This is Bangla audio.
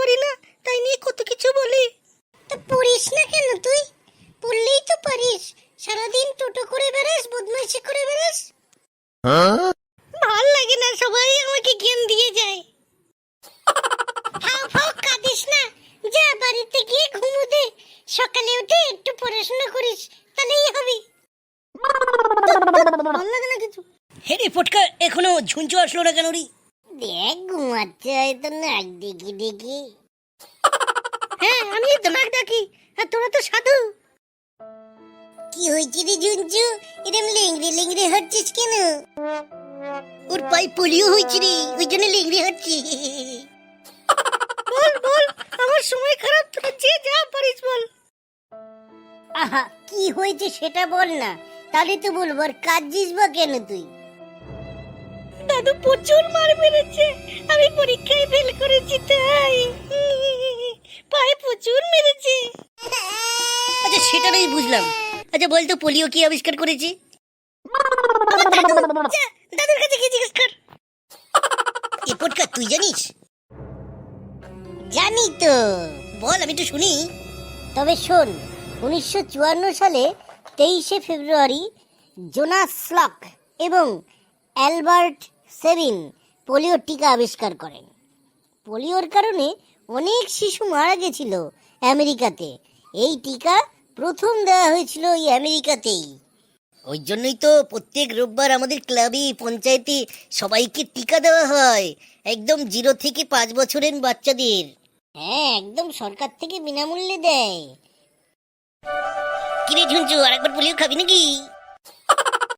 পারি না তাই নিয়ে কত কিছু বলি। তো পড়িস না কেন তুই? পড়লেই তো পারিস। সারাদিন টোটো করে বেড়াস বদমাইশি করে বেড়াস। ভালো লাগে না সবাই আমাকে জ্ঞান দিয়ে যায়। কাঁদিস না। যা বাড়িতে গিয়ে ঘুমো দে। সকালে উঠে একটু পড়াশোনা করিস তাহলেই হবে। ভালো লাগে না কিছু। হেরে ফটকা এখনও ঝুঞ্চু আসলো না কেন রে? দেখ ঘুমাচ্ছে হয়তো নাক দেখি দেখি হ্যাঁ আমি তো নাক ডাকি আর তোরা তো সাধু। কি হয়েছে রে ঝুঞ্চু এরম লেংড়ে লেংড়ে হচ্ছিস কেন? ওর পায়ে পোলিও হয়েছে রে ওই জন্য লেংড়ে হচ্ছে। বল বল আমার সময় খারাপ তোরা যে যা পারিস বল। আহা কি হয়েছে সেটা বল না তাহলে তো বলব আর কাঁদছিস বা কেন তুই? দাদু প্রচুর মার মেরেছে। আমি পরীক্ষায় ফেল করেছি তাই। পায়ে প্রচুর মেরেছে। আচ্ছা সেটা নয় বুঝলাম। আচ্ছা বলতো পোলিও কি আবিষ্কার করেছে? যা, দাদুর কাছে গিয়ে জিজ্ঞেস কর। এ তুই জানিস? জানি তো। বল আমি তো শুনি। তবে শোন উনিশশো চুয়ান্ন সালে তেইশে ফেব্রুয়ারি জোনাস স্লক এবং অ্যালবার্ট সেভিন পোলিওর টিকা আবিষ্কার করেন। পোলিওর কারণে অনেক শিশু মারা গেছিল আমেরিকাতে। এই টিকা প্রথম দেওয়া হয়েছিল ওই আমেরিকাতেই। ওই জন্যই তো প্রত্যেক রোববার আমাদের ক্লাবে, পঞ্চায়েতে সবাইকে টিকা দেওয়া হয়। একদম জিরো থেকে পাঁচ বছরের বাচ্চাদের। হ্যাঁ একদম সরকার থেকে বিনামূল্যে দেয়। কিরে ঝুঞ্চু আরেকবার পোলিও খাবি নাকি?